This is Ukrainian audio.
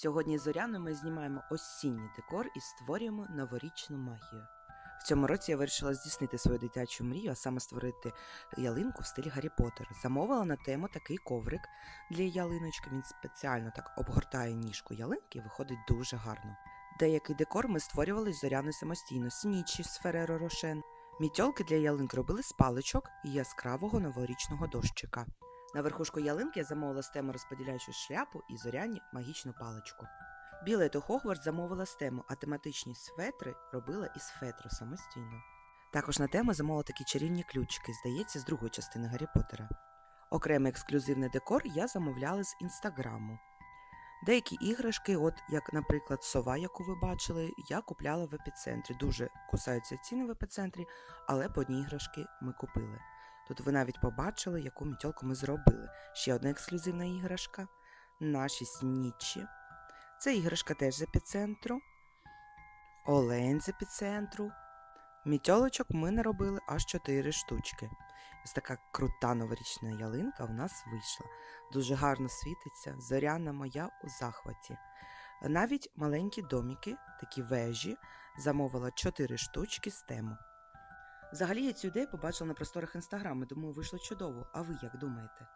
Сьогодні з Зоряною ми знімаємо осінній декор і створюємо новорічну магію. В цьому році я вирішила здійснити свою дитячу мрію, а саме створити ялинку в стилі Гаррі Поттера. Замовила на тему такий коврик для ялиночки. Він спеціально так обгортає ніжку ялинки і виходить дуже гарно. Деякий декор ми створювали з зоряною самостійно, снічі з Фереро Рошен. Мітьолки для ялинки робили з паличок і яскравого новорічного дощика. На верхушку ялинки я замовила з тему розподіляючу шляпу і зоряні магічну паличку. Білету Хогвартс замовила з тему, а тематичні светри робила із фетру самостійно. Також на тему замовила такі чарівні ключики, здається, з другої частини Гаррі Поттера. Окремий ексклюзивний декор я замовляла з інстаграму. Деякі іграшки, от як, наприклад, сова, яку ви бачили, я купляла в епіцентрі. Дуже кусаються ціни в епіцентрі, але по одній іграшки ми купили. Тут ви навіть побачили, яку мітьолку ми зробили. Ще одна ексклюзивна іграшка. Наші снічі. Це іграшка теж з епіцентру. Олень з епіцентру. Мітьолочок ми наробили аж 4 штучки. Ось така крута новорічна ялинка в нас вийшла. Дуже гарно світиться, зоряна моя у захваті. Навіть маленькі доміки, такі вежі, замовила 4 штучки з тему. Взагалі я цю ідею побачила на просторах інстаграму, думаю, вийшло чудово. А ви як думаєте?